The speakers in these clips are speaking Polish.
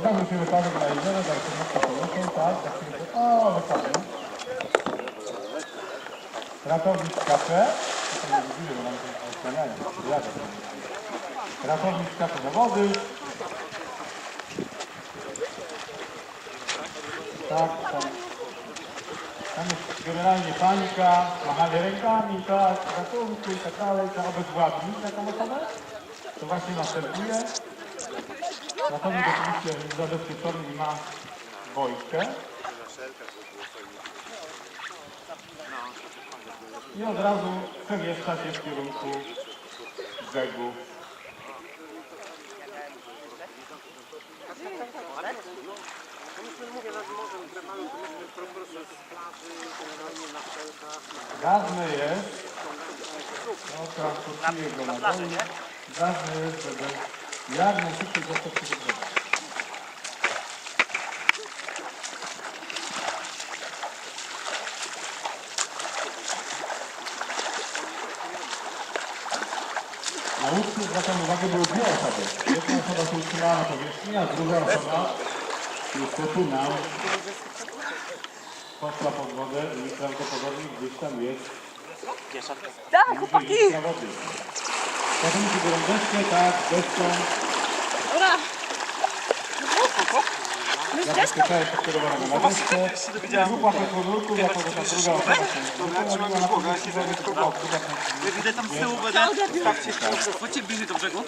Zdarzył się wypadek na jeziorze, się mocno poruszą, tak, tak się O, wypadek. Ratownik kafe, to nie widzimy, bo nam się osłaniają, jadę. Ratownik kafe do wody. Tak, tam. Tam jest generalnie panika, machanie rękami, tak, ratunku i tak dalej, to obezwładnić taką osobę. To właśnie następuje. Ratownik oczywiście zabezpieczony ma wojskę. I od razu przemieszcza się w kierunku brzegu. Ważne jest, no transportuje go na dole, ważne jest, żeby jak najszybciej dostać się do łódce zwracam uwagę, były dwie osoby. Jedna osoba się utrzymała na powierzchni, a druga osoba niestety nam poszła pod wodę i prawdopodobnie gdzieś tam jest Tak, chłopaki! Ratownicy biorą deszkę, tak, deszką, Ura! My z deską? zabezpieczają podkierowanego na deszkę. Grupa petrolurków, jako ta druga osoba się na powierzchni wody, to była druga Jak idę tam z tyłu będę. Chodźcie bliżej do brzegu.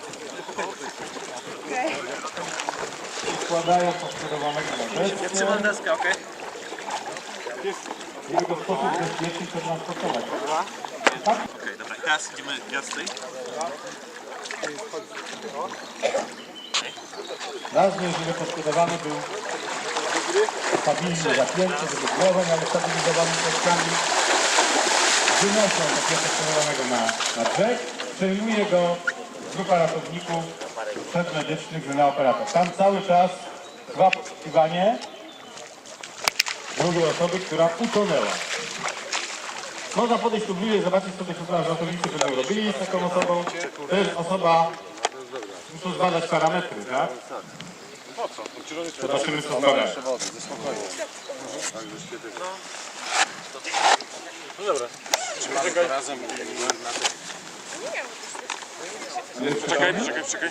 składają podkierowanego na Ja deszkę. trzymam deskę, okej? Żeby go w sposób bezpieczny przetransportować. Okej, dobra. I teraz idziemy tej. Ważne, żeby podkładowany był stabilnie zapięty, żeby głowę miał stabilizowany plecami. Wynoszą takiego podkładowanego na, na brzeg, przejmuje go grupa ratowników przedmedycznych na operator. Tam cały czas trwa poszukiwanie drugiej osoby, która utonęła. Można podejść tu bliżej, zobaczyć co te ratownicy będą robili z taką osobą. To jest osoba, muszą zbadać parametry, tak? Zobaczymy co zbadają. Czekaj, czekaj, czekaj.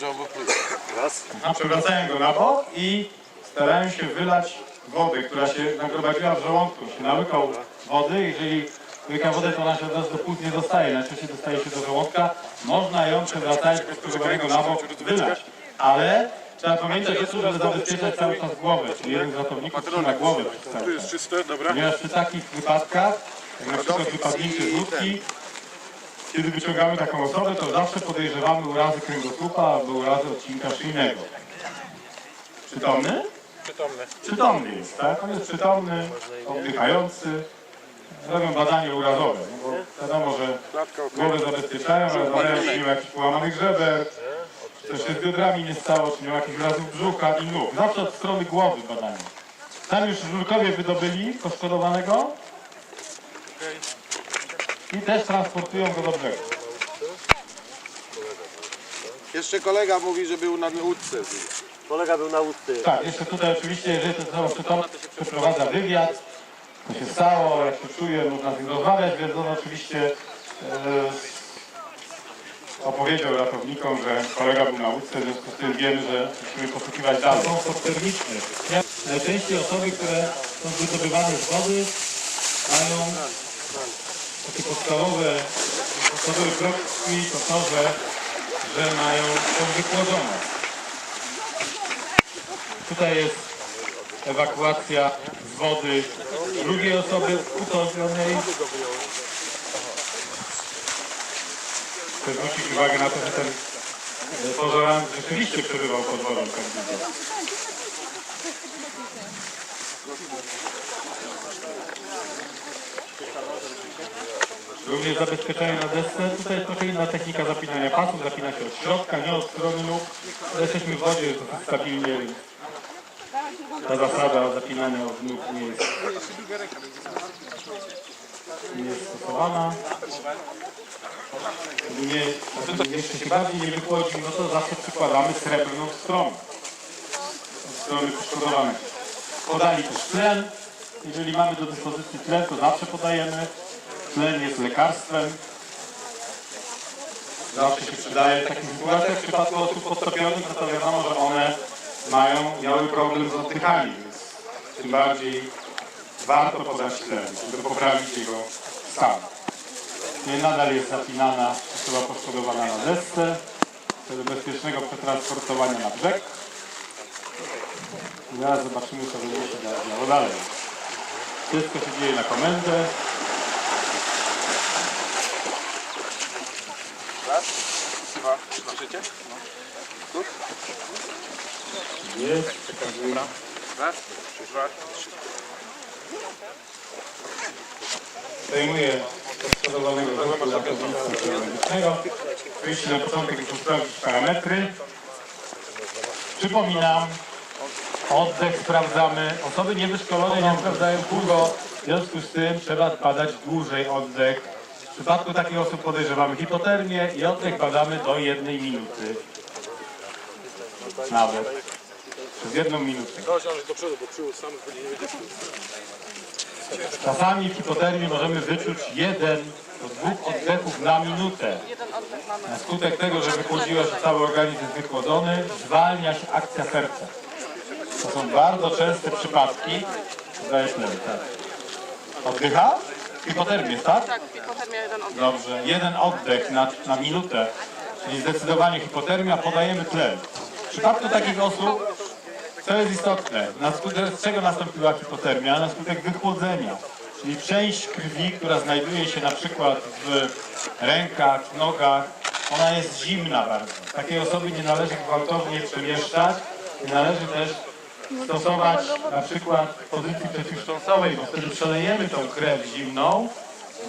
A przewracają go na bok i starają się wylać wodę, która się nagromadziła w żołądku. Się nałykał wody, jeżeli łyka wodę, to ona się od razu do płuc nie dostaje. Najczęściej dostaje się do żołądka. Można ją przewracając podkierowanego na bok wylać. Ale trzeba pamiętać o tym, żeby zabezpieczać cały czas głowę. Czyli jeden z ratowników trzyma głowę przez cały czas. czyste, dobra. Ponieważ przy takich wypadkach, jak na przykład wypadnięcie z łódki, kiedy wyciągamy taką osobę, to zawsze podejrzewamy urazy kręgosłupa albo urazy odcinka szyjnego. Przytomny? Przytomny. Przytomny jest, tak? On jest przytomny, oddychający. Robią badanie urazowe, no bo wiadomo, że głowę zabezpieczają, ale badają, czy nie ma jakichś połamanych żeber, czy coś się z biodrami nie stało, czy nie ma jakichś urazów brzucha i nóg. Zawsze od strony głowy badanie. Tam już żurkowie wydobyli poszkodowanego i też transportują go do brzegu. Jeszcze kolega mówi, że był na łódce. Kolega był na łódce. Tak, jeszcze tutaj oczywiście, jeżeli to są przytomne, to się przeprowadza wywiad, co się stało, jak się czuje, można z nim rozmawiać, więc on oczywiście e, opowiedział ratownikom, że kolega był na łódce, w związku z tym wiemy, że musimy poszukiwać dalej. Są termiczne. Najczęściej osoby, które są wydobywane z wody, mają takie podstawowe, podstawowy krok krwi, to to, że, że mają, są wykłodzone. Tutaj jest ewakuacja z wody drugiej osoby utonionej. Chcę zwrócić uwagę na to, że ten pożarant rzeczywiście przebywał pod wodą tak. Również zabezpieczenie na desce. Tutaj jest trochę inna technika zapinania pasów. Zapina się od środka, nie od strony. Ale jesteśmy w wodzie, jest stabilnie, ta zasada zapinania od nóg nie jest, nie jest stosowana. Nie, znaczy jeszcze się bardziej nie wychodzi, no to zawsze przykładamy srebrną stronę. Strony poszkodowanej. Podali też tlen. Jeżeli mamy do dyspozycji tlen, to zawsze podajemy. Tlen jest lekarstwem. Zawsze się przydaje w takich sytuacjach. W przypadku osób podtopionych, no to wiadomo, że one mają, miały problem z oddychaniem, więc tym bardziej warto podać tlen, żeby poprawić jego stan. Nie nadal jest zapinana osoba poszkodowana na desce celu bezpiecznego przetransportowania na brzeg. Zaraz zobaczymy, co będzie się działo dalej. Wszystko się dzieje na komendę. Dwa, słyszycie? Jest, przekazuję. Raz, dwa, trzy. Zdejmuję poszkodowanego z zakaznictwa medycznego. Oczywiście na początek muszę sprawdzić parametry. Przypominam, oddech sprawdzamy. Osoby niewyszkolone nie sprawdzają długo. W związku z tym trzeba badać dłużej oddech. W przypadku takich osób podejrzewamy hipotermię i oddech badamy do jednej minuty. Nawet. Przez jedną minutę. Czasami w hipotermii możemy wyczuć jeden do dwóch oddechów na minutę. Na skutek tego, że wychłodziło się cały organizm jest wychłodzony, zwalnia się akcja serca. To są bardzo częste przypadki. Daję tlen, tak. Oddycha? Hipotermię, tak? Tak, hipotermia jeden oddech. Dobrze. Jeden oddech na, na minutę, czyli zdecydowanie hipotermia, podajemy tlen. W przypadku takich osób, co jest istotne, na skutek z czego nastąpiła hipotermia? Na skutek wychłodzenia. Czyli część krwi, która znajduje się na przykład w rękach, nogach, ona jest zimna bardzo. Takiej osoby nie należy gwałtownie przemieszczać, nie należy też stosować na przykład pozycji przeciwstrząsowej, bo wtedy przelejemy tą krew zimną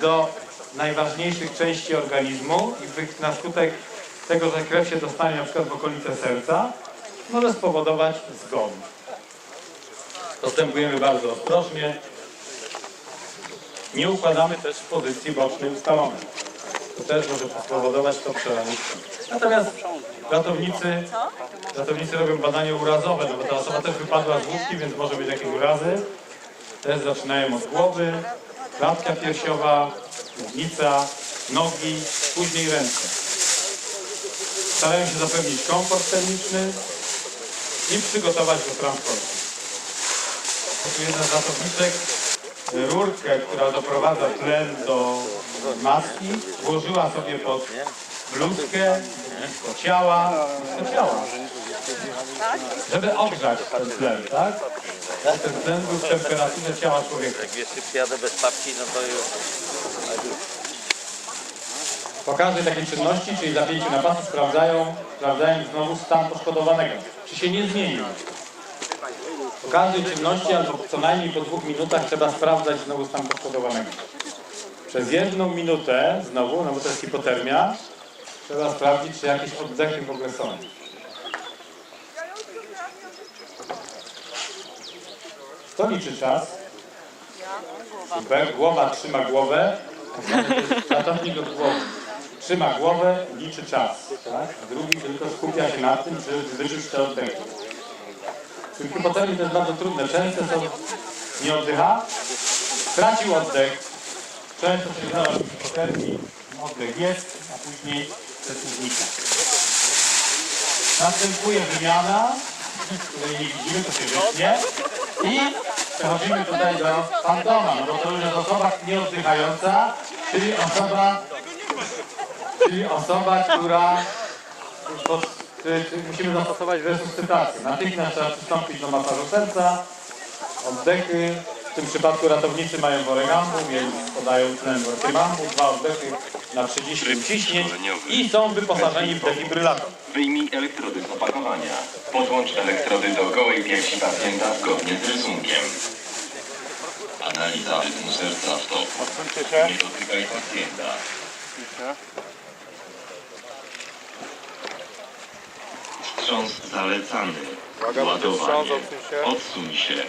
do najważniejszych części organizmu i na skutek tego, że krew się dostanie na przykład w okolice serca, może spowodować zgon. Postępujemy bardzo ostrożnie. Nie układamy też pozycji bocznej ustalonej. To też może spowodować to przelanie. Natomiast ratownicy, ratownicy robią badanie urazowe, no bo ta osoba też wypadła z łódki, więc może być jakieś urazy. Też zaczynają od głowy, klatka piersiowa, głownica, nogi, później ręce. Starają się zapewnić komfort termiczny i przygotować do transportu. Tu jedna z ratowniczek y, rurkę, która doprowadza tlen do maski, włożyła sobie pod bluzkę, do ciała, ciała, żeby ogrzać ten tlen, tak? Ten tlen był w temperaturze ciała człowieka. Jak jeszcze przyjadę bez papki, no to już... Po każdej takiej czynności, czyli zapięciu na pasy, sprawdzają, sprawdzają znowu stan poszkodowanego. Czy się nie zmienił? Po każdej czynności, albo co najmniej po dwóch minutach trzeba sprawdzać znowu stan poszkodowanego. Przez jedną minutę, znowu, no bo to jest hipotermia, trzeba sprawdzić, czy jakieś oddechy w ogóle są. Kto liczy czas? Super. Głowa trzyma głowę. Ratownik od głowy. Trzyma głowę, liczy czas. Tak? Drugi tylko skupia się na tym, żeby wyczuć te oddechy. W tym hipotermii to jest bardzo trudne. Często są nie oddycha, stracił oddech. Często się zdarza w hipotermii, oddech jest, a później znika. Następuje wymiana, której nie widzimy, to się wytnie. I przechodzimy tutaj do fantoma, no bo to już jest osoba nieoddychająca, czyli osoba, czyli osoba, która pod, czy, czy musimy zastosować resuscytację. Natychmiast trzeba przystąpić do masażu serca, oddechy. W tym przypadku ratownicy mają worek ambu, więc podają tlen workiem ambu, dwa oddechy na 30 ciśnień i są wyposażeni w defibrylator. Wyjmij elektrody z opakowania. Podłącz elektrody do gołej piersi pacjenta zgodnie z rysunkiem. Analiza rytmu serca w toku. Nie dotykaj pacjenta. Wstrząs zalecany. Uwaga, będzie wstrząs, Ładowanie. odsuń się. Odsuń się.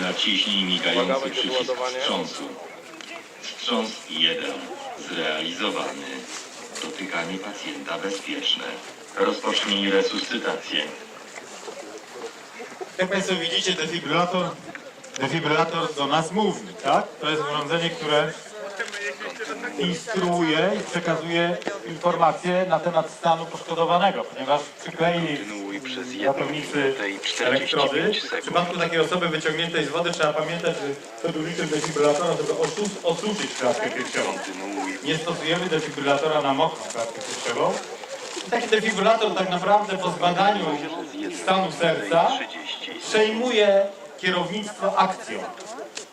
Naciśnij Uwaga, migający będzie przycisk wyładowanie. wstrząsu. Wstrząs 1. Zrealizowany. Dotykanie pacjenta bezpieczne. Rozpocznij resuscytację. Jak Państwo widzicie, defibrylator, defibrylator do nas mówi, tak? To jest urządzenie, które instruuje i przekazuje informacje na temat stanu poszkodowanego, ponieważ przykleili Kontynuuj przez 1 ratownicy elektrody. 45 W przypadku takiej osoby wyciągniętej z wody trzeba pamiętać, że przed użyciem defibrylatora, żeby osus- osuszyć klatkę piersiową. Nie stosujemy defibrylatora na mokrą klatkę piersiową. Taki defibrylator tak naprawdę po zbadaniu stanu serca 30 przejmuje kierownictwo akcją.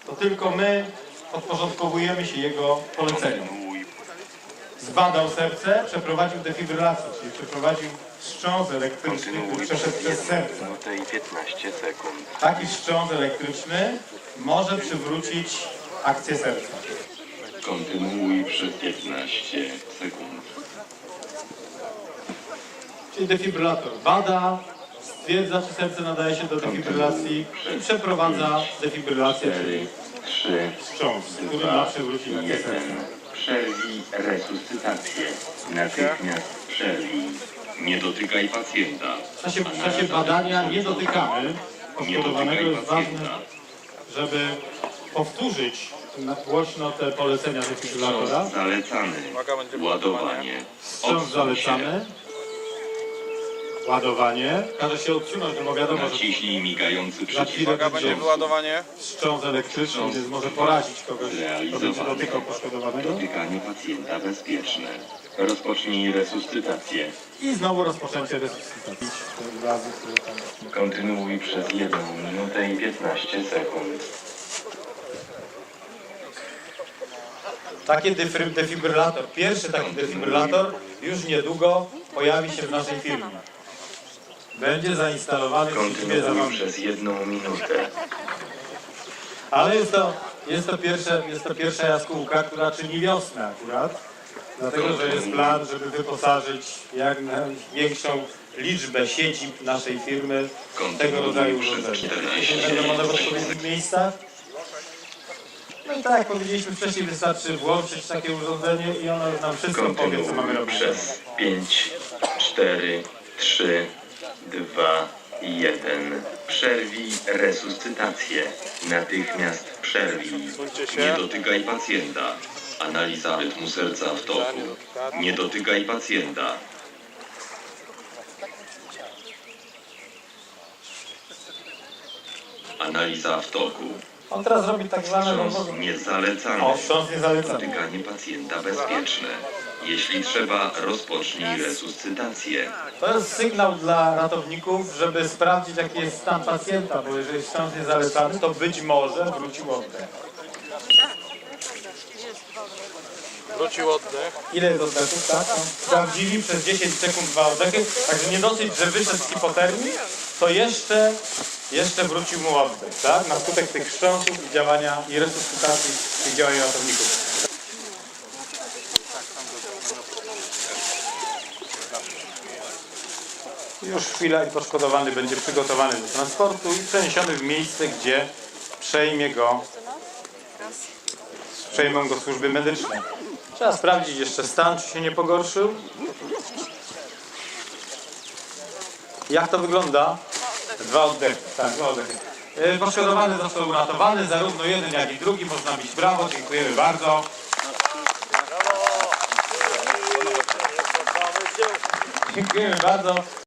To tylko my podporządkowujemy się jego poleceniom. Zbadał serce, przeprowadził defibrylację, czyli przeprowadził wstrząs elektryczny, który Kontynuuj przeszedł przez przez 1 serce. minutę i 15 sekund. Taki wstrząs elektryczny może przywrócić akcję serca. Kontynuuj przez 15 sekund. Czyli defibrylator bada, stwierdza, czy serce nadaje się do defibrylacji i przeprowadza defibrylację, 4, czyli 3, wstrząs, który ma przywrócić akcję serca. 1. Przerwij resuscytację. Natychmiast przerwij. Nie dotykaj pacjenta. W czasie, w czasie badania nie dotykamy Nie poszkodowanego. dotykaj Jest ważne, pacjenta. żeby powtórzyć głośno te polecenia defibrylatora. Zalecany. Ładowanie. Wstrząs zalecany. Ładowanie. Każe się odsunąć, no bo wiadomo, że Naciśnij migający za przycisk. chwilę Uwaga, będzie będzie wyładowanie. wstrząs elektryczny, więc może porazić kogoś, kto będzie dotykał poszkodowanego. Dotykanie pacjenta bezpieczne. Rozpocznij resuscytację. I znowu rozpoczęcie resuscytacji. Te razy, które tam Kontynuuj przez 1 minutę i 15 sekund. Taki defibry- defibrylator, pierwszy taki defibrylator już niedługo pojawi się w naszej firmie. Będzie zainstalowany w siedzibie Kontynuuj zarządu. przez 1 minutę. Ale jest to, jest, to pierwsze, jest to pierwsza jaskółka, która czyni wiosnę akurat. Dlatego, że jest plan, żeby wyposażyć jak największą liczbę siedzib naszej firmy w tego rodzaju urządzenia. Będą one w odpowiednich miejscach. No i tak jak powiedzieliśmy wcześniej, wystarczy włączyć takie urządzenie i ono nam wszystko powie, co mamy Kontynuuj robić. przez 5, 4, 3, 2, 1. Przerwij resuscytację. Natychmiast przerwij. Nie dotykaj pacjenta. Analiza rytmu serca w toku. Nie dotykaj pacjenta. Analiza w toku. On teraz robi tak zwane Wstrząs niezalecany. o, wstrząs niezalecany. Dotykanie pacjenta bezpieczne. Jeśli trzeba, rozpocznij resuscytację. To jest sygnał dla ratowników, żeby sprawdzić jaki jest stan pacjenta, bo jeżeli wstrząs jest zalecany, to być może wrócił oddech. Wrócił oddech. Ile jest oddechów, tak? Sprawdzili przez 10 sekund dwa oddechy, także nie dosyć, że wyszedł z hipotermii, to jeszcze, jeszcze wrócił mu oddech, tak? Na skutek tych wstrząsów i działania i resuscytacji tych działań ratowników. Już chwila i poszkodowany będzie przygotowany do transportu i przeniesiony w miejsce, gdzie przejmie go przejmą go służby medyczne. Trzeba sprawdzić jeszcze stan, czy się nie pogorszył. Jak to wygląda? Dwa oddechy. Tak, dwa oddechy. E, Poszkodowany został uratowany, zarówno jeden, jak i drugi. Można bić brawo. Dziękujemy bardzo. Dziękujemy bardzo.